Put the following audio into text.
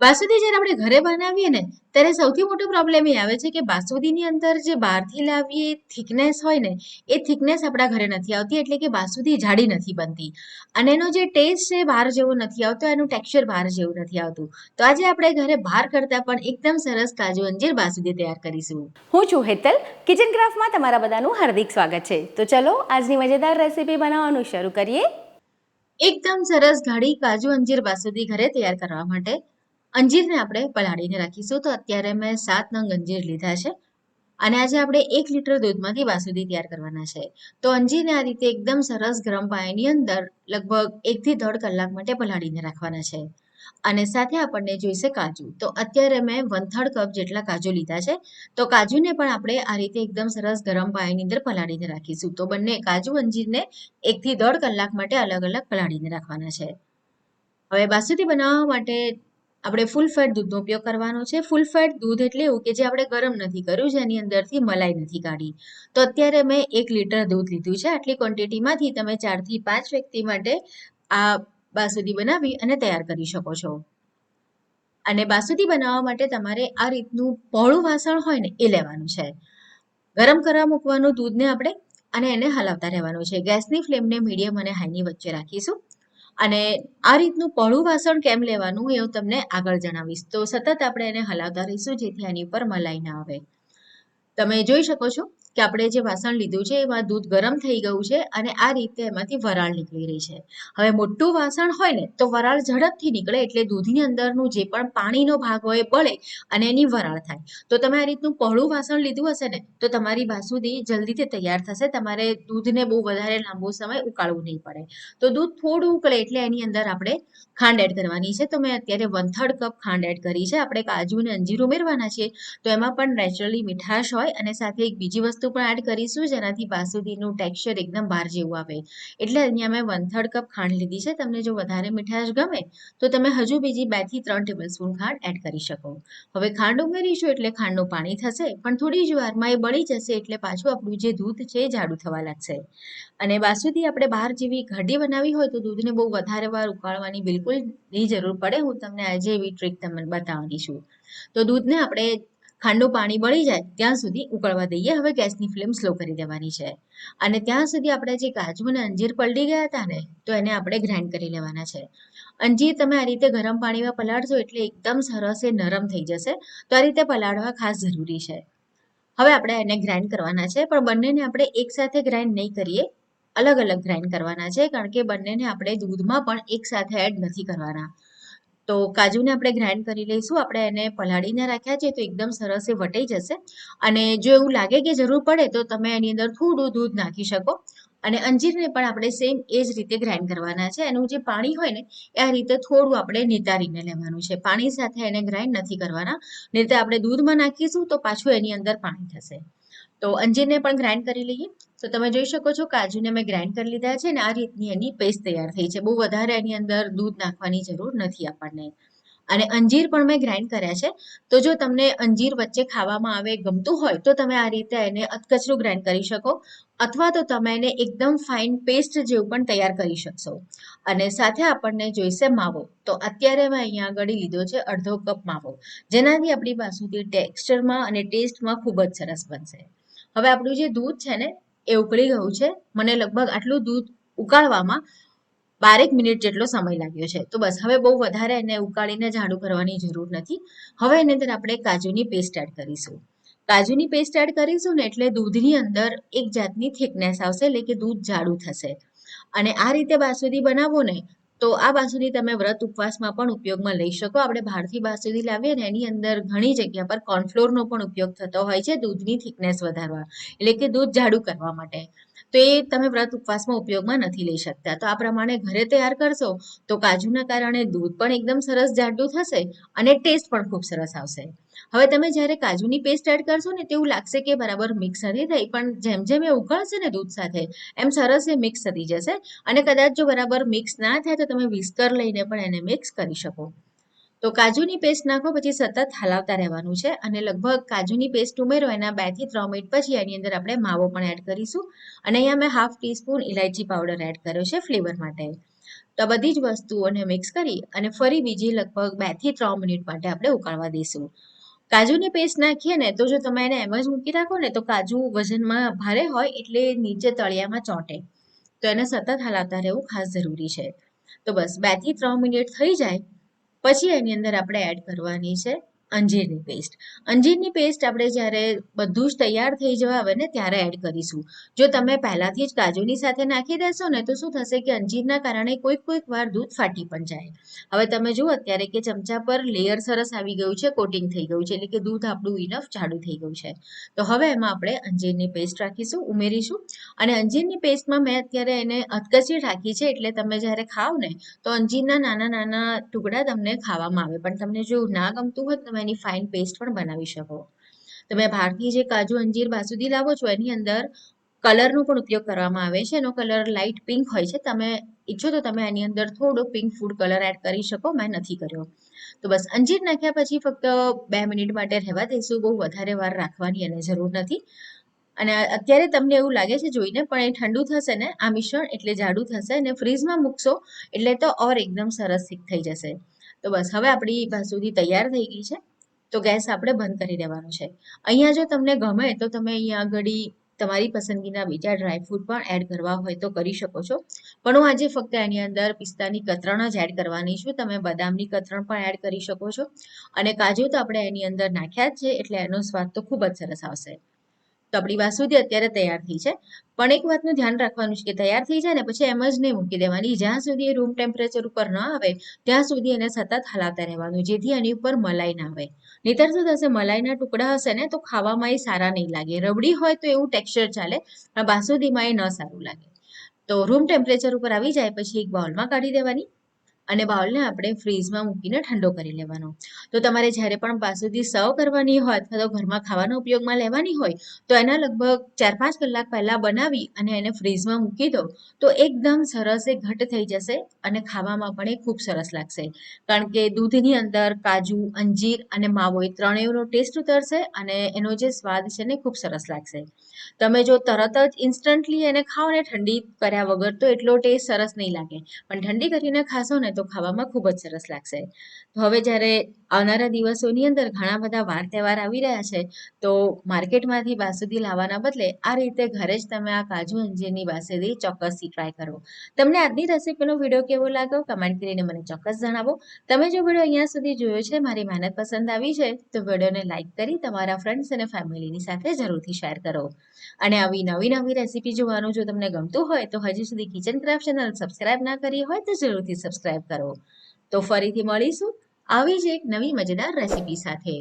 બાસુંદી જ્યારે આપણે ઘરે બનાવીએ ને ત્યારે સૌથી મોટો પ્રોબ્લેમ એ આવે છે કે બાસુંદીની અંદર જે બહારથી લાવીએ થિકનેસ હોય ને એ થિકનેસ આપણા ઘરે નથી આવતી એટલે કે બાસુંદી જાડી નથી બનતી. અને એનો જે ટેસ્ટ છે બહાર જેવો નથી આવતો એનું ટેક્સચર બહાર જેવું નથી આવતું. તો આજે આપણે ઘરે બહાર કરતાં પણ એકદમ સરસ કાજુ અંજીર બાસુંદી તૈયાર કરીશું. હું છું હેતલ. કિચન ક્રાફ્ટમાં તમારા બધાનું હાર્દિક સ્વાગત છે. તો ચલો આજની મજેદાર રેસીપી બનાવવાનું શરૂ કરીએ. એકદમ સરસ ઘાડી કાજુ અંજીર બાસુંદી ઘરે તૈયાર કરવા માટે. અંજીરને આપણે પલાળીને રાખીશું. તો અત્યારે મેં સાત નંગ અંજીર લીધા છે અને આજે આપણે એક લીટર દૂધમાંથી બાસુંદી તૈયાર કરવાના છે. તો અંજીરને આ રીતે એકદમ સરસ ગરમ પાણીની અંદર લગભગ એકથી દોઢ કલાક માટે પલાળીને રાખવાના છે. અને સાથે આપણને જોઈશે કાજુ. તો અત્યારે મેં વન થર્ડ કપ જેટલા કાજુ લીધા છે. તો કાજુને પણ આપણે આ રીતે એકદમ સરસ ગરમ પાણીની અંદર પલાળીને રાખીશું. તો બંને કાજુ અંજીરને એકથી દોઢ કલાક માટે અલગ અલગ પલાળીને રાખવાના છે. હવે બાસુંદી બનાવવા માટે આપણે ફૂલ ફેટ દૂધનો ઉપયોગ કરવાનો છે. ફૂલ ફેટ દૂધ એટલે એવું કે જે આપણે ગરમ નથી કર્યું, જેની અંદરથી મલાઈ નથી કાઢી. તો અત્યારે મેં એક લીટર દૂધ લીધું છે. આટલી ક્વોન્ટિટીમાંથી તમે ચારથી પાંચ વ્યક્તિ માટે આ બાસુંદી બનાવી અને તૈયાર કરી શકો છો. અને બાસુંદી બનાવવા માટે તમારે આ રીતનું પહોળું વાસણ હોય ને એ લેવાનું છે. ગરમ કરવા મૂકવાનું દૂધને આપણે અને એને હલાવતા રહેવાનું છે. ગેસની ફ્લેમને મીડિયમ અને હાઈની વચ્ચે રાખીશું. અને આ રીતનું પહોળું વાસણ કેમ લેવાનું એ હું તમને આગળ જણાવીશ. તો સતત આપણે એને હલાવતા રહીશું જેથી આની ઉપર મલાઈ ના આવે. તમે જોઈ શકો છો કે આપણે જે વાસણ લીધું છે, એમાં દૂધ ગરમ થઈ ગયું છે અને આ રીતે એમાંથી વરાળ નીકળી રહી છે. હવે મોટું વાસણ હોય ને, તો વરાળ ઝડપથી નીકળે એટલે દૂધની અંદરનું જે પણ પાણીનો ભાગ હોય એ બળે અને એની વરાળ થાય. તો તમે આ રીતનું પહોળું વાસણ લીધું હશે ને, તો તમારી બાસુંદી જલ્દીથી તૈયાર થશે. તમારે દૂધને બહુ વધારે લાંબો સમય ઉકાળવું નહીં પડે. તો દૂધ થોડું ઉકળે એટલે એની અંદર આપણે ખાંડ એડ કરવાની છે. તો મેં અત્યારે વન થર્ડ કપ ખાંડ એડ કરી છે. આપણે કાજુ અને અંજીર ઉમેરવાના છે તો એમાં પણ નેચરલી મીઠાશ હોય અને સાથે એક બીજી વસ્તુ પણ એડ કરીશું, જેનાથી બાસુંદીનું ટેક્સચર એકદમ બહાર જેવું આવે. એટલે અહીંયા મેં વન થર્ડ કપ ખાંડ લીધી છે. તમને જો વધારે મીઠાશ ગમે, તો તમે હજુ બીજી બેથી ત્રણ ટેબલ સ્પૂન ખાંડ એડ કરી શકો. હવે ખાંડ ઉમેરીશું એટલે ખાંડનું પાણી થશે, પણ થોડી જ વારમાં એ બળી જશે એટલે પાછું આપણું જે દૂધ છે એ જાડું થવા લાગશે. અને બાસુંદી આપણે બહાર જેવી ઘડી બનાવી હોય તો દૂધને બહુ વધારે વાર ઉકાળવાની બિલકુલ નહીં જરૂર પડે. હું તમને આજે એવી ટ્રીક તમને બતાવવાની છું. તો દૂધને આપણે ખાંડનું પાણી બળી જાય ત્યાં સુધી ઉકળવા દઈએ. હવે ગેસની ફ્લેમ સ્લો કરી દેવાની છે. અને ત્યાં સુધી આપણે જે કાજુ અને અંજીર પલળી ગયા હતા ને, તો એને આપણે ગ્રાઇન્ડ કરી લેવાના છે. અંજીર તમે આ રીતે ગરમ પાણીમાં પલાળશો એટલે એકદમ સરસ એ નરમ થઈ જશે. તો આ રીતે પલાળવા ખાસ જરૂરી છે. હવે આપણે એને ગ્રાઇન્ડ કરવાના છે, પણ બંનેને આપણે એકસાથે ગ્રાઇન્ડ નહીં કરીએ. અલગ અલગ ગ્રાઇન્ડ કરવાના છે, કારણ કે બંનેને આપણે દૂધમાં પણ એકસાથે એડ નથી કરવાના. તો કાજુને આપણે ગ્રાઇન્ડ કરી લઈશું. આપણે એને પલાળીને રાખ્યા છે તો એકદમ સરસ એ વટાઈ જશે. અને જો એવું લાગે કે જરૂર પડે તો તમે એની અંદર થોડું દૂધ નાખી શકો. અને અંજીરને પણ આપણે સેમ એ જ રીતે ગ્રાઇન્ડ કરવાના છે. એનું જે પાણી હોય ને, એ આ રીતે થોડું આપણે નિતારીને લેવાનું છે. પાણી સાથે એને ગ્રાઇન્ડ નથી કરવાના. નહીં તો આપણે દૂધમાં નાખીશું તો પાછું એની અંદર પાણી થશે. તો અંજીરને પણ ગ્રાઇન્ડ કરી લઈએ. તો તમે જોઈ શકો છો કાજુને મેં ગ્રાઇન્ડ કરી લીધા છે ને આ રીતની એની પેસ્ટ તૈયાર થઈ છે. બહુ વધારે એની અંદર દૂધ નાખવાની જરૂર નથી આપણને. અને અંજીર પણ મેં ગ્રાઇન્ડ કર્યા છે. તો જો તમને અંજીર વચ્ચે ખાવામાં આવે, ગમતું હોય, તો તમે આ રીતે એને અધકચરું ગ્રાઇન્ડ કરી શકો. અથવા તો તમે એને એકદમ ફાઇન પેસ્ટ જેવું પણ તૈયાર કરી શકશો. અને સાથે આપણને જોઈશે માવો. તો અત્યારે મેં અહીંયા આગળ લીધો છે અડધો કપ માવો. જેનાથી આપણી બાસુંદી ટેક્સચરમાં અને ટેસ્ટમાં ખૂબ જ સરસ બનશે. હવે આપણું જે દૂધ છે ને એ ઉકળી ગયું છે. મને લગભગ આટલું દૂધ ઉકાળવામાં બારેક મિનિટ જેટલો સમય લાગ્યો છે. તો બસ, હવે બહુ વધારે એને ઉકાળીને ઝાડુ કરવાની જરૂર નથી. હવે એની અંદર આપણે કાજુની પેસ્ટ એડ કરીશું. કાજુની પેસ્ટ એડ કરીશું ને એટલે દૂધની અંદર એક જાતની થિકનેસ આવશે એટલે કે દૂધ જાડું થશે. અને આ રીતે બાસુંદી બનાવો ને તો આ બાસુંદી તમે વ્રત ઉપવાસમાં પણ ઉપયોગમાં લઈ શકો. આપણે ભારતી બાસુંદી લાવીએ ને એની અંદર ઘણી જગ્યા પર કોર્નફ્લોરનો પણ ઉપયોગ થતો હોય છે, દૂધની થિકનેસ વધારવા. એટલે કે દૂધ જાડું કરવા માટે. તો એ તમે વ્રત ઉપવાસમાં ઉપયોગમાં નથી લઈ શકતા. તો આ પ્રમાણે ઘરે તૈયાર કરશો તો કાજુના કારણે દૂધ પણ એકદમ સરસ જાડું થશે અને ટેસ્ટ પણ ખૂબ સરસ આવશે. હવે તમે જ્યારે કાજુની પેસ્ટ એડ કરશો ને તેવું લાગશે કે બરાબર મિક્સ નથી થઈ, પણ જેમ જેમ એ ઉકળશે ને દૂધ સાથે, એમ સરસ એ મિક્સ થતી જશે અને કદાચ જો બરાબર મિક્સ ના થાય તો તમે વિસ્કર લઈને પણ એને મિક્સ કરી શકો. તો કાજુની પેસ્ટ નાખો, પછી સતત હલાવતા રહેવાનું છે અને લગભગ કાજુની પેસ્ટ ઉમેરો, એના બેથી ત્રણ મિનિટ પછી એની અંદર આપણે માવો પણ એડ કરીશું. અને અહીંયા મેં હાફ ટીસ્પૂન ઇલાયચી પાવડર એડ કર્યો છે ફ્લેવર માટે. તો બધી જ વસ્તુઓને મિક્સ કરી અને ફરી બીજી લગભગ બેથી ત્રણ મિનિટ માટે આપણે ઉકાળવા દઈશું. કાજુની પેસ્ટ નાખીએ ને, તો જો તમે એને એમ જ મૂકી રાખો ને, તો કાજુ વજનમાં ભારે હોય એટલે નીચે તળિયામાં ચોંટે. તો એને સતત હલાવતા રહેવું ખાસ જરૂરી છે. તો બસ, બેથી ત્રણ મિનિટ થઈ જાય. પછી એની અંદર આપણે એડ કરવાની છે. અંજીરની પેસ્ટ અંજીરની પેસ્ટ આપણે જ્યારે બધું જ તૈયાર થઈ જવા આવે ને ત્યારે એડ કરીશું. જો તમે પહેલાથી જ કાજુની સાથે નાખી દેશો ને તો શું થશે કે અંજીરના કારણે કોઈક કોઈક વાર દૂધ ફાટી પણ જાય. હવે તમે જુઓ અત્યારે કે ચમચા પર લેયર સરસ આવી ગયું છે કોટિંગ થઈ ગયું છે, એટલે કે દૂધ આપણું ઇનફ જાડું થઈ ગયું છે. તો હવે એમાં આપણે અંજીરની પેસ્ટ રાખીશું, ઉમેરીશું. અને અંજીરની પેસ્ટમાં મેં અત્યારે એને અધકચી રાખી છે, એટલે તમે જ્યારે ખાવ ને તો અંજીરના નાના નાના ટુકડા તમને ખાવામાં આવે. પણ તમને જો ના ગમતું હોય તો એની ફાઇન પેસ્ટ પણ બનાવી શકો. તમે બહારથી જે કાજુ, અંજીર, બાસુદી લાવો છો, એની અંદર કલરનો પણ ઉપયોગ કરવામાં આવે છે. એનો કલર લાઇટ પિંક હોય છે. તમે ઈચ્છો તો તમે એની અંદર થોડો પિંક ફૂડ કલર એડ કરી શકો. મેં નથી કર્યો. તો બસ અંજીર નાખ્યા પછી ફક્ત બે મિનિટ માટે રહેવા દઈશું બહુ વધારે વાર રાખવાની એને જરૂર નથી. અને અત્યારે તમને એવું લાગે છે જોઈને, પણ એ ઠંડુ થશે ને, આ મિશ્રણ એટલે જાડું થશે. અને ફ્રીઝમાં મૂકશો એટલે તો ઓર એકદમ સરસ થીક થઈ જશે. તો બસ હવે આપણી બાસુદી તૈયાર થઈ ગઈ છે. તો ગેસ આપણે બંધ કરી દેવાનો છે. અહીંયા જો તમને ગમે તો તમે અહીંયા આગળ તમારી પસંદગીના બીજા ડ્રાયફ્રૂટ પણ એડ કરવા હોય તો કરી શકો છો. પણ હું આજે ફક્ત એની અંદર પિસ્તાની કતરણ જ એડ કરવાની છું. તમે બદામની કતરણ પણ એડ કરી શકો છો. અને કાજુ તો આપણે એની અંદર નાખ્યા જ છે, એટલે એનો સ્વાદ તો ખૂબ જ સરસ આવશે. તો આપણી બાસુદી અત્યારે તૈયાર થઈ છે. પણ એક વાતનું ધ્યાન રાખવાનું છે કે તૈયાર થઈ જાય ને પછી એમ જ નહીં મૂકી દેવાની. જ્યાં સુધી એ રૂમ ટેમ્પરેચર ઉપર ન આવે, ત્યાં સુધી એને સતત હલાવતા રહેવાનું, જેથી એની ઉપર મલાઈ ના આવે નહીતર શું થશે મલાઈના ટુકડા હશે ને તો ખાવામાં એ સારા નહીં લાગે. રબડી હોય તો એવું ટેક્સચર ચાલે, પણ બાસુદીમાં એ ન સારું લાગે. તો રૂમ ટેમ્પરેચર ઉપર આવી જાય, પછી એક બાઉલમાં કાઢી દેવાની. અને બાઉલને આપણે ફ્રીઝમાં મૂકીને ઠંડો કરી લેવાનો. તો તમારે જ્યારે પણ બાસુદી સર્વ કરવાની હોય અથવા તો ઘરમાં ખાવાના ઉપયોગમાં લેવાની હોય, તો એના લગભગ ચાર પાંચ કલાક પહેલાં બનાવી અને એને ફ્રીઝમાં મૂકી દો. તો એકદમ સરસ એ ઘટ થઈ જશે અને ખાવામાં પણ એ ખૂબ સરસ લાગશે. કારણ કે દૂધની અંદર કાજુ, અંજીર અને માવો એ ત્રણેયનો ટેસ્ટ ઉતરશે અને એનો જે સ્વાદ છે ને ખૂબ સરસ લાગશે. તમે જો તરત જ ઇન્સ્ટન્ટલી એને ખાઓ ને ઠંડી કર્યા વગર તો એટલો ટેસ્ટ સરસ નહીં લાગે. પણ ઠંડી કરીને ખાશો ને તો ખાવામાં ખૂબ જ સરસ લાગશે. તો હવે જ્યારે આવનારા દિવસોની અંદર ઘણા બધા વાર તહેવાર આવી રહ્યા છે. તો માર્કેટમાંથી બાસુદી લાવવાના બદલે આ રીતે ઘરે જ તમે આ કાજુ અંજીરની બાસુદી ચોક્કસથી ટ્રાય કરો. તમને આજની રેસીપીનો વીડિયો કેવો લાગ્યો? કમેન્ટ કરીને મને ચોક્કસ જણાવો. તમે જો વીડિયો અહીંયા સુધી જોયો છે, મારી મહેનત પસંદ આવી છે, તો વિડીયોને લાઇક કરી તમારા ફ્રેન્ડ્સ અને ફેમિલીની સાથે જરૂરથી શેર કરો. અને આવી નવી નવી રેસીપી જોવાનું જો તમને ગમતું હોય, તો હજી સુધી કિચન ક્રાફ્ટ ચેનલ સબસ્ક્રાઇબ ના કરી હોય, તો જરૂરથી સબસ્ક્રાઇબ કરો. તો ફરીથી મળીશું. આવી જ એક નવી મજેદાર રેસીપી સાથે.